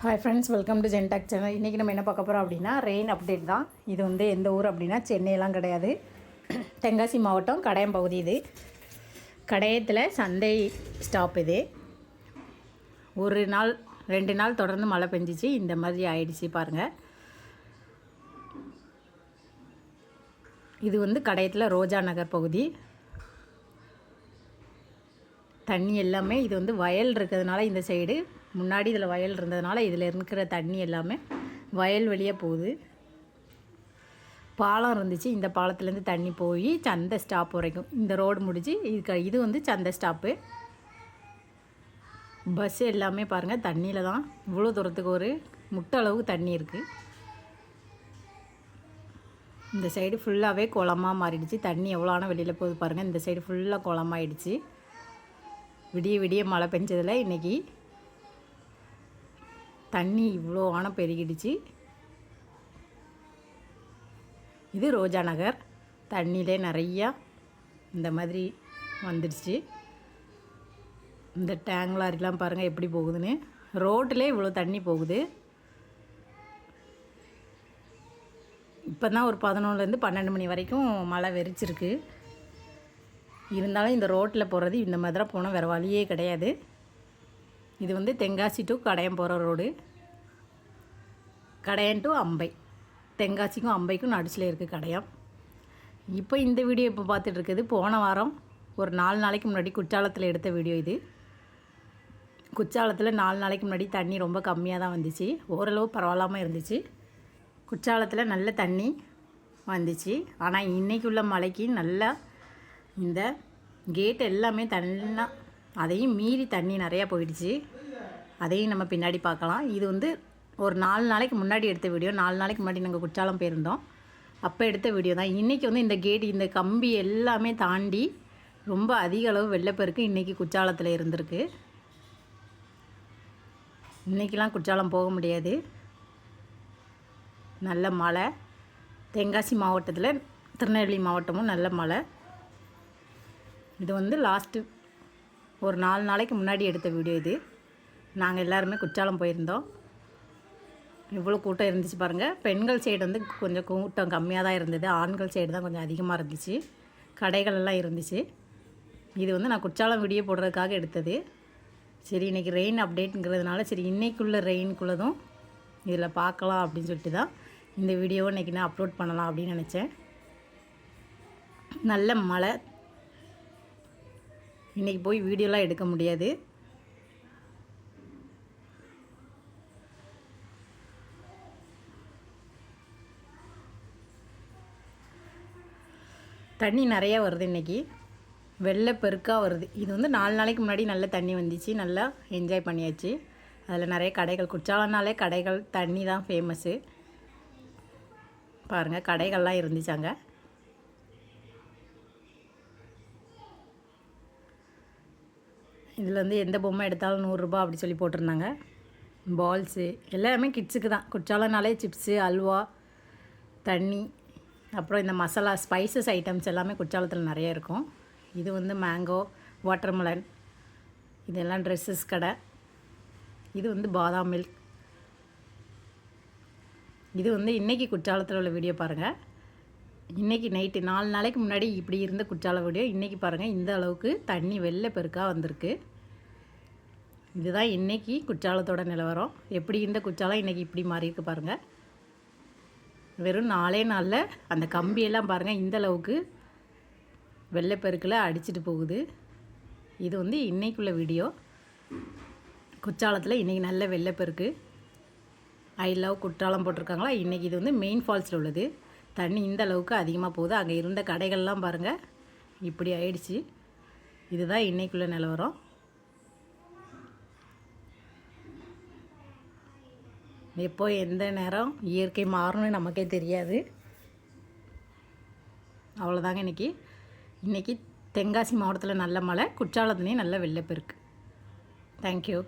Hi friends welcome to ஜென்டாக் channel இன்றைக்கி நம்ம என்ன பார்க்க போகிறோம் அப்படின்னா ரெயின் அப்டேட் தான். இது வந்து எந்த ஊர் அப்படின்னா சென்னையெல்லாம் கிடையாது. தென்காசி மாவட்டம் கடையம் பகுதி இது. கடையத்தில் சந்தை ஸ்டாப் இது. ஒரு நாள் ரெண்டு நாள் தொடர்ந்து மழை பெஞ்சிச்சு. இந்த மாதிரி ஆயிடுச்சு பாருங்கள் இது வந்து கடையத்தில் ரோஜா நகர் பகுதி. தண்ணி எல்லாமே இது வந்து வயல் இருக்கிறதுனால இந்த சைடு முன்னாடி இதில் வயல் இருந்ததுனால இதில் இருக்கிற தண்ணி எல்லாமே வயல் வழியாக போகுது. பாலம் இருந்துச்சு. இந்த பாலத்துலேருந்து தண்ணி போய் சந்தை ஸ்டாப் வரைக்கும். இந்த ரோடு முடிஞ்சு இது இது வந்து சந்தை ஸ்டாப்பு பஸ் எல்லாமே பாருங்கள் தண்ணியில் தான். இவ்வளோ தூரத்துக்கு ஒரு முட்டை அளவு தண்ணி இருக்குது இந்த சைடு ஃபுல்லாகவே குளமாக மாறிடுச்சு. தண்ணி எவ்வளோனா வெளியில் போகுது பாருங்கள் இந்த சைடு ஃபுல்லாக குளமாயிடுச்சு. விடிய விடிய மழை பெஞ்சதில் இன்றைக்கி தண்ணி இவ்வளோ ஆனால் பெருகிடுச்சு. இது ரோஜா நகர். தண்ணியிலே நிறையா இந்த மாதிரி வந்துடுச்சு. இந்த டேங் லாரிலாம் பாருங்கள் எப்படி போகுதுன்னு. ரோட்டிலே இவ்வளோ தண்ணி போகுது. இப்போ தான் ஒரு பதினொன்றுலேருந்து பன்னெண்டு மணி வரைக்கும் மழை வெறிச்சிருக்கு. இருந்தாலும் இந்த ரோட்டில் போகிறது இந்த மாதிரி தான் போனால் வேறு வழியே கிடையாது. இது வந்து தென்காசி டு கடையம் போகிற ரோடு கடையன் டு அம்பை. தென்காசிக்கும் அம்பைக்கும் நடுச்சில் இருக்குது கடையம். இப்போ இந்த வீடியோ இப்போ பார்த்துட்ருக்குது போன வாரம் ஒரு நாலு நாளைக்கு முன்னாடி குற்றாலத்தில் எடுத்த வீடியோ இது. குற்றாலத்தில் நாலு நாளைக்கு முன்னாடி தண்ணி ரொம்ப கம்மியாக தான் வந்துச்சு. ஓரளவு பரவாயில்லாமல் இருந்துச்சு. குற்றாலத்தில் நல்ல தண்ணி வந்துச்சு. ஆனால் இன்றைக்கி உள்ள மழைக்கு நல்லா இந்த கேட் எல்லாமே தண்ணா அதையும் மீறி தண்ணி நிறையா போயிடுச்சு. அதையும் நம்ம பின்னாடி பார்க்கலாம். இது வந்து ஒரு நாலு நாளைக்கு முன்னாடி எடுத்த வீடியோ. நாலு நாளைக்கு முன்னாடி நாங்கள் குற்றாலம் போயிருந்தோம். அப்போ எடுத்த வீடியோ தான். இன்றைக்கி வந்து இந்த கேட் இந்த கம்பி எல்லாமே தாண்டி ரொம்ப அதிக அளவு வெள்ளப்பெருக்கு இன்றைக்கி குற்றாலத்தில் இருந்திருக்கு. இன்றைக்கெலாம் குற்றாலம் போக முடியாது. நல்ல மழை. தென்காசி மாவட்டத்தில் திருநெல்வேலி மாவட்டமும் நல்ல மழை. இது வந்து லாஸ்ட்டு ஒரு நாலு நாளைக்கு முன்னாடி எடுத்த வீடியோ இது. நாங்கள் எல்லாருமே குற்றாலம் போயிருந்தோம். இவ்வளோ கூட்டம் இருந்துச்சு பாருங்கள் பெண்கள் சைடு வந்து கொஞ்சம் கூட்டம் கம்மியாக தான் இருந்தது. ஆண்கள் சைடு தான் கொஞ்சம் அதிகமாக இருந்துச்சு. கடைகள் எல்லாம் இருந்துச்சு. இது வந்து நான் குற்றாலம் வீடியோ போடுறதுக்காக எடுத்தது. சரி இன்றைக்கி ரெயின் அப்டேட்டுங்கிறதுனால சரி இன்றைக்குள்ள ரெயின்குள்ளதும் இதில் பார்க்கலாம் அப்படின்னு சொல்லிட்டு தான் இந்த வீடியோவை இன்றைக்கி நான் அப்லோட் பண்ணலாம் அப்படின்னு நினச்சேன். நல்ல மழை இன்றைக்கி போய் வீடியோலாம் எடுக்க முடியாது. தண்ணி நிறையா வருது இன்றைக்கி வெள்ளை பெருக்காக வருது. இது வந்து நாலு நாளைக்கு முன்னாடி நல்ல தண்ணி வந்துச்சு. நல்லா என்ஜாய் பண்ணியாச்சு. அதில் நிறைய கடைகள் குற்றாலம்னாலே கடைகள் தண்ணி தான் ஃபேமஸ்ஸு பாருங்கள் கடைகள்லாம் இருந்துச்சாங்க இதில் வந்து எந்த பொம்மை எடுத்தாலும் நூறுரூபா அப்படி சொல்லி போட்டிருந்தாங்க. பால்ஸு எல்லாமே கிட்ஸுக்கு தான். குற்றாலனாலே சிப்ஸு அல்வா தண்ணி அப்புறம் இந்த மசாலா ஸ்பைசஸ் ஐட்டம்ஸ் எல்லாமே குற்றாலத்தில் நிறைய இருக்கும். இது வந்து மேங்கோ வாட்டர்மெலன் இதெல்லாம் ட்ரெஸ்ஸஸ் கடை. இது வந்து பாதாம் மில்க் இது வந்து இன்றைக்கி குற்றாலத்தில் உள்ள வீடியோ பாருங்கள் இன்றைக்கி நைட்டு நாலு நாளைக்கு முன்னாடி இப்படி இருந்த குற்றால வீடியோ இன்றைக்கி பாருங்கள் இந்த அளவுக்கு தண்ணி வெள்ளை பெருக்காக வந்திருக்கு. இதுதான் இன்றைக்கி குற்றாலத்தோட நிலவரம். எப்படி இருந்த குற்றாலம் இன்றைக்கி இப்படி மாறியிருக்கு பாருங்கள் வெறும் நாலே நாளில் அந்த கம்பியெல்லாம் பாருங்கள் இந்த அளவுக்கு வெள்ளைப்பெருக்கில் அடிச்சிட்டு போகுது. இது வந்து இன்றைக்குள்ள வீடியோ. குற்றாலத்தில் இன்றைக்கி நல்ல வெள்ளைப்பெருக்கு ஐ லவ் குற்றாலம் போட்டிருக்காங்களா? இன்றைக்கி இது வந்து மெயின் ஃபால்ஸில் உள்ளது. தண்ணி இந்த அளவுக்கு அதிகமாக போகுது. அங்கே இருந்த கடைகள்லாம் பாருங்கள் இப்படி ஆயிடுச்சு. இதுதான் இன்றைக்குள்ள நிலவரம். எப்போ எந்த நேரம் இயற்கை மாறும்னு நமக்கே தெரியாது. அவ்வளோதாங்க இன்றைக்கி இன்றைக்கி தென்காசி மாவட்டத்தில் நல்ல மழை குற்றாலத்துலேயும் நல்ல வெள்ளப்பெருக்கு. தேங்க்யூ